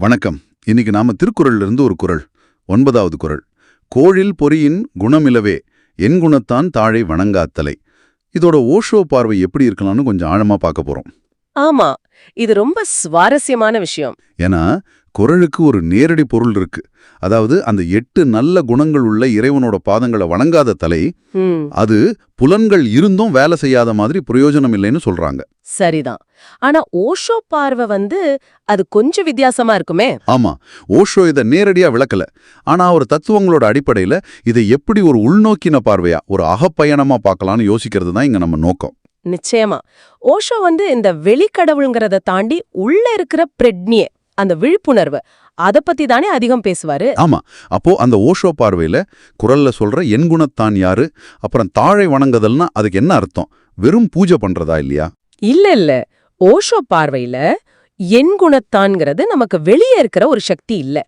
வணக்கம். இன்னைக்கு நாம திருக்குறள்ல இருந்து ஒரு குறள் ஒன்பதாவது குறள். கோழில் பொறியின் குணமிலவே என் குணத்தான் தாழை வணங்காத்தலை. இதோட ஓஷோ பார்வை எப்படி இருக்கலாம்னு கொஞ்சம் ஆழமா பார்க்க போறோம். ஆமா இது ரொம்ப சுவாரஸ்யமான விஷயம். ஏன்னா குறளுக்கு ஒரு நேரடி பொருள் இருக்கு. அதாவது அந்த எட்டு நல்ல குணங்கள் உள்ள இறைவனோட பாதங்களை வணங்காத தலை அது புலன்கள் இருந்தும் வேலை செய்யாத மாதிரி பிரயோஜனம் இல்லைன்னு சொல்றாங்க. சரிதான். ஆனா ஓஷோ பார்வை வந்து அது கொஞ்சம் வித்தியாசமா இருக்குமே? ஆமா. ஓஷோ இதை நேரடியா விளக்கல. ஆனா அவர் தத்துவங்களோட அடிப்படையில இதை எப்படி ஒரு உள்நோக்கின பார்வையா ஒரு அகப்பயணமா பார்க்கலாம்னு யோசிக்கிறது தான் இங்க நம்ம நோக்கம். நிச்சயமா. ஓஷோ வந்து இந்த வெளிக்கடவுளுங்கிறத தாண்டி உள்ள இருக்கிற பிரக்ஞிய அந்த விழிப்புணர்வு. அத பத்தி தானே அதிகம் பேசுவாரு? ஆமா. அப்போ அந்த ஓஷோ பார்வையில குரல்ல சொல்ற என் குணத்தான் யாரு? அப்புறம் தாழை வணங்குதல்னா அதுக்கு என்ன அர்த்தம்? வெறும் பூஜை பண்றதா இல்லையா? இல்ல இல்ல. ஓஷோ பார்வையில என் குணத்தான்ங்கிறது நமக்கு வெளியே இருக்கிற ஒரு சக்தி இல்ல.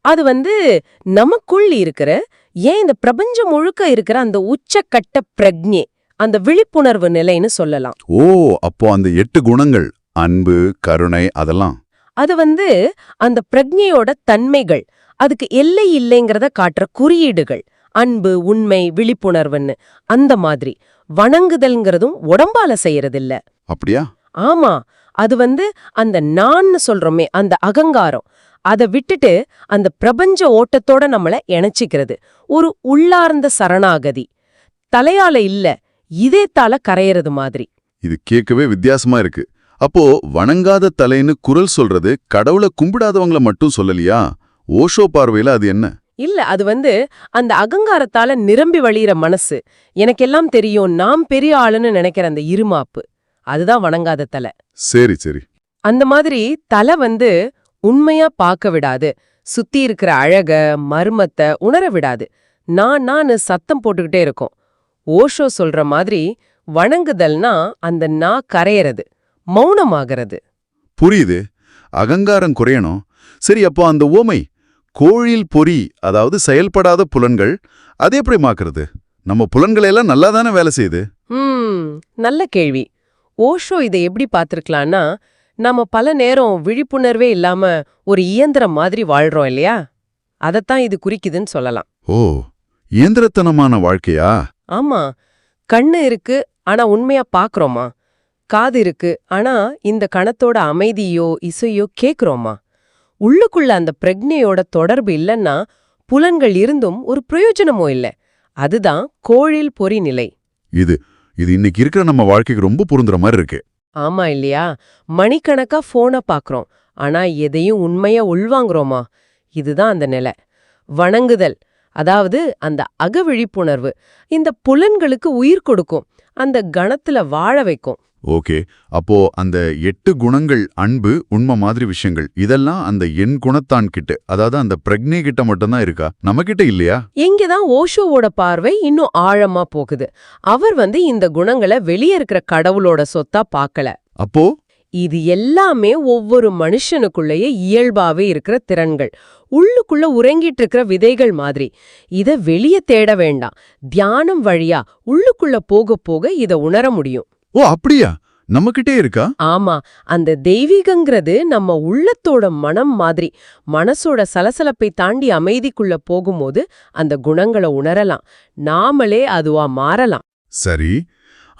அது வந்து நமக்குள் இருக்கிற ஏன் இந்த பிரபஞ்சம் முழுக்க இருக்கிற அந்த உச்சக்கட்ட பிரக்ஞை அந்த விழிப்புணர்வு நிலைன்னு சொல்லலாம். ஓ அப்போ அந்த எட்டு குணங்கள் அன்பு கருணை அதெல்லாம் அது வந்து அந்த பிரக்ஞையோட தன்மைகள் அதுக்கு எல்லை இல்லைங்கிறத காட்டுற குறியீடுகள் அன்பு உண்மை விழிப்புணர்வுன்னு அந்த மாதிரி. வணங்குதல்ங்கிறதும் உடம்பால செய்யறதில்ல. அப்படியா? ஆமா. அது வந்து அந்த நான்னு சொல்றோமே அந்த அகங்காரம். அத விட்டுட்டு அந்த பிரபஞ்ச ஓட்டத்தோட நம்மள இணைச்சிக்கிறது. ஒரு உள்ளார்ந்த சரணாகதி. தலையால இல்ல இதயத்தால கரையறது மாதிரி. இது கேட்கவே வித்தியாசமா இருக்கு. அப்போ வணங்காத தலைன்னு குரல் சொல்றது கடவுளை கும்பிடாதவங்கள மட்டும் சொல்லலையா? ஓஷோ பார்வையில அது என்ன? இல்ல அது வந்து அந்த அகங்காரத்தால நிரம்பி வழியிற மனசு. எனக்கெல்லாம் தெரியும் நாம் பெரிய ஆளுன்னு நினைக்கிற அந்த இருமாப்பு. அதுதான் வணங்காத தலை. சரி சரி. அந்த மாதிரி தலை வந்து உண்மையா பார்க்க விடாது. சுத்தி இருக்கிற அழக மர்மத்தை உணர விடாது. நான் நான் சத்தம் போட்டுக்கிட்டே இருக்கும். ஓஷோ சொல்ற மாதிரி வணங்குதல்னா அந்த நா கரையறது. மௌனமாகிறது. புரியுது. அகங்காரம் குறையணும். சரி அப்போ அந்த ஓமை கோழில் பொறி அதாவது செயல்படாத புலன்கள் அது எப்படி மாக்குறது? நம்ம புலன்களை எல்லாம் நல்லா தானே வேலை செய்யுது? நல்ல கேள்வி. ஓஷோ இதை எப்படி பார்த்திருக்கலாம்னா நம்ம பல நேரம் விழிப்புணர்வே இல்லாம ஒரு இயந்திரம் மாதிரி வாழ்றோம் இல்லையா? அதைத்தான் இது குறிக்குதுன்னு சொல்லலாம். ஓ இயந்திரத்தனமான வாழ்க்கையா? ஆமா. கண்ணு இருக்கு ஆனா உண்மையா பாக்குறோமா காது இருக்கு. ஆனா இந்த கணத்தோட அமைதியோ இசையோ கேக்குறோமா? உள்ளுக்குள்ள அந்த பிரக்ஞையோட தொடர்பு இல்லைன்னா புலன்கள் இருந்தும் ஒரு பிரயோஜனமோ இல்ல. அதுதான் கோழில் பொறி நிலை. இது இது இன்னைக்கு இருக்கிற நம்ம வாழ்க்கைக்கு ரொம்ப பொருந்துற மாதிரி இருக்கு. ஆமா இல்லையா? மணிக்கணக்கா போனை பாக்குறோம். ஆனா எதையும் உண்மையா உள்வாங்குறோமா? இதுதான் அந்த நிலை. வணங்குதல் அதாவது அந்த அக விழிப்புணர்வு இந்த புலன்களுக்கு உயிர் கொடுக்கும். அந்த கணத்துல வாழ வைக்கும். ஓகே. அப்போ அந்த எட்டு குணங்கள் அன்பு உண்மை மாதிரி விஷயங்கள் இதெல்லாம் அந்த என் குணத்தான் கிட்ட அதாவது அந்த பிரக்ஞை கிட்ட மட்டும்தான் இருக்கா? நம்ம கிட்ட இல்லையா? இங்கதான் ஓஷோவோட பார்வை இன்னும் ஆழமா போகுது. அவர் வந்து இந்த குணங்களை வெளியே இருக்கிற கடவுளோட சொத்தா பார்க்கல. அப்போ? இது எல்லாமே ஒவ்வொரு மனுஷனுக்குள்ளேயே இயல்பாவே இருக்கிற திறன்கள். உள்ளுக்குள்ள உறங்கிட்டு இருக்கிற விதைகள் மாதிரி. இத வெளிய தேட வேண்டாம். தியானம் வழியா உள்ளுக்குள்ள போக போக இத உணர முடியும். ஓ அப்படியா? நம்மகிட்டே இருக்கா? ஆமா அந்த தெய்வீகங்கிறது நம்ம உள்ளத்தோட மனம் மாதிரி மனசோட சலசலப்பை தாண்டி அமைதிக்குள்ள போகும்போது அந்த குணங்களை உணரலாம். நாமளே அதுவா மாறலாம். சரி.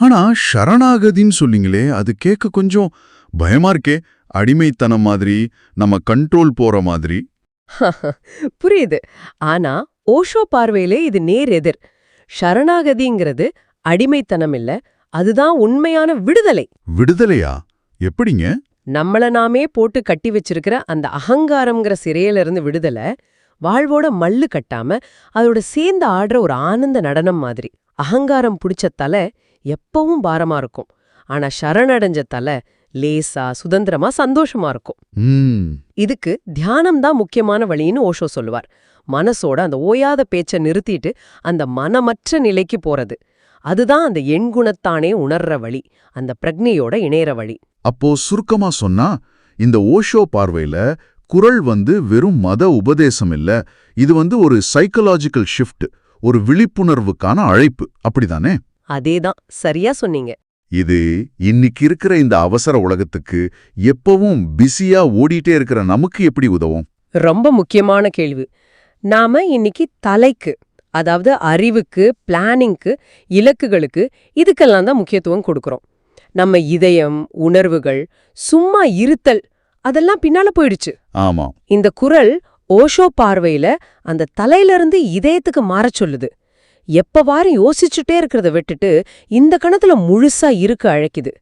ஆனா சரணாகதின்னு சொன்னீங்களே அது கேட்க கொஞ்சம் பயமா இருக்கே. அடிமைத்தனம் மாதிரி நம்ம கண்ட்ரோல் போற மாதிரி. புரியுது. ஆனா ஓஷோ பார்வையிலே இது நேர் எதிர். சரணாகதிங்கிறது அடிமைத்தனம் இல்ல அதுதான் உண்மையான விடுதலை. விடுதலையா? எப்படிங்க? நம்மள நாமே போட்டு கட்டி வச்சிருக்கிற அந்த அகங்காரம்ங்கிற சிறையில இருந்து விடுதலை வாழ்வோட மல்லு கட்டாம அதோட சேர்ந்து ஆடுற ஒரு ஆனந்த நடனம் மாதிரி. அகங்காரம் பிடிச்ச தலை எப்பவும் பாரமா இருக்கும். ஆனா சரணடைஞ்ச தலை லேசா சுதந்திரமா சந்தோஷமா இருக்கும். இதுக்கு தியானம் தான் முக்கியமான வழின்னு ஓஷோ சொல்லுவார். மனசோட அந்த ஓயாத பேச்ச நிறுத்திட்டு அந்த மனமற்ற நிலைக்கு போறது. அதுதான் அந்த எண்குணத்தானே உணர்ற வழி அந்த பிரக்ஞையோட இணையற வழி. அப்போ சுருக்கமா சொன்னா இந்த ஓஷோ பார்வையில குரல் வந்து வெறும் மத உபதேசம் இல்ல இது வந்து ஒரு சைக்கலாஜிக்கல் ஷிஃப்ட் ஒரு விழிப்புணர்வுக்கான அழைப்பு. அப்படிதானே? அதேதான் சரியா சொன்னீங்க. இது இன்னைக்கு இருக்கிற இந்த அவசர உலகத்துக்கு எப்பவும் பிஸியா ஓடிட்டே இருக்கிற நமக்கு எப்படி உதவும்? ரொம்ப முக்கியமான கேள்வி. நாம இன்னைக்கு தலைக்கு அதாவது அறிவுக்கு பிளானிங்க்கு இலக்குகளுக்கு இதுக்கெல்லாம் தான் முக்கியத்துவம் கொடுக்கறோம். நம்ம இதயம் உணர்வுகள் சும்மா இருத்தல் அதெல்லாம் பின்னால போயிடுச்சு. ஆமா. இந்த குரல் ஓஷோ பார்வையில அந்த தலையிலிருந்து இதயத்துக்கு மாறச் சொல்லுது. எப்பவாறு யோசிச்சுட்டே இருக்கிறத விட்டுட்டு இந்த கணத்துல முழுசா இருக்க அழைக்குது.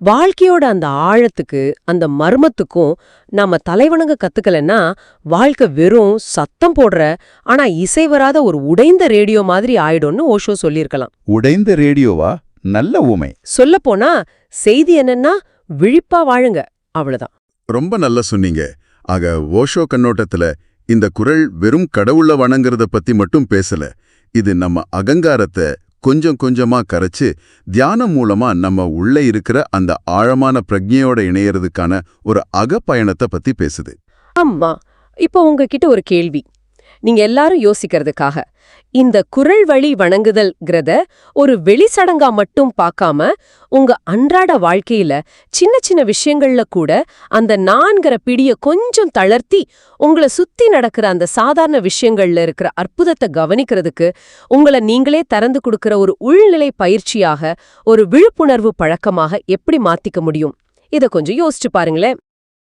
வாழ்க்கையோட அந்த ஆழத்துக்கு அந்த மர்மத்துக்கும் நாம தலைவணங்க கத்துக்கலன்னா வாழ்க்கை வெறும் சத்தம் போடுற ஆனா இசை வராத ஒரு உடைந்த ரேடியோ மாதிரி ஆயிடும்னு ஓஷோ சொல்லியிருக்கலாம். உடைந்த ரேடியோவா? நல்ல ஊமை. சொல்லப்போனா செய்தி என்னன்னா விழிப்பா வாழுங்க அவ்வளவுதான். ரொம்ப நல்லா சொன்னீங்க. ஆக ஓஷோ கண்ணோட்டத்துல இந்த குரல் வெறும் கடவுள வணங்குறத பத்தி மட்டும் பேசல. இது நம்ம அகங்காரத்தை கொஞ்சம் கொஞ்சமா கரைச்சு தியானம் மூலமா நம்ம உள்ள இருக்கிற அந்த ஆழமான பிரஜையோட இணையறதுக்கான ஒரு அகப்பயணத்தை பத்தி பேசுது. ஆமா. இப்போ உங்ககிட்ட ஒரு கேள்வி. நீங்க எல்லாரும் யோசிக்கிறதுக்காக. இந்த குரல் வழி வணங்குதல்ங்கிறத ஒரு வெளிச்சடங்கா மட்டும் பார்க்காம உங்க அன்றாட வாழ்க்கையில சின்ன சின்ன விஷயங்கள்ல கூட அந்த நான்கிற பிடிய கொஞ்சம் தளர்த்தி உங்களை சுத்தி நடக்கிற அந்த சாதாரண விஷயங்கள்ல இருக்கிற அற்புதத்தை கவனிக்கிறதுக்கு உங்களை நீங்களே திறந்து கொடுக்கிற ஒரு உள்நிலை பயிற்சியாக ஒரு விழிப்புணர்வு பழக்கமாக எப்படி மாத்திக்க முடியும்? இத கொஞ்சம் யோசிச்சு பாருங்களேன்.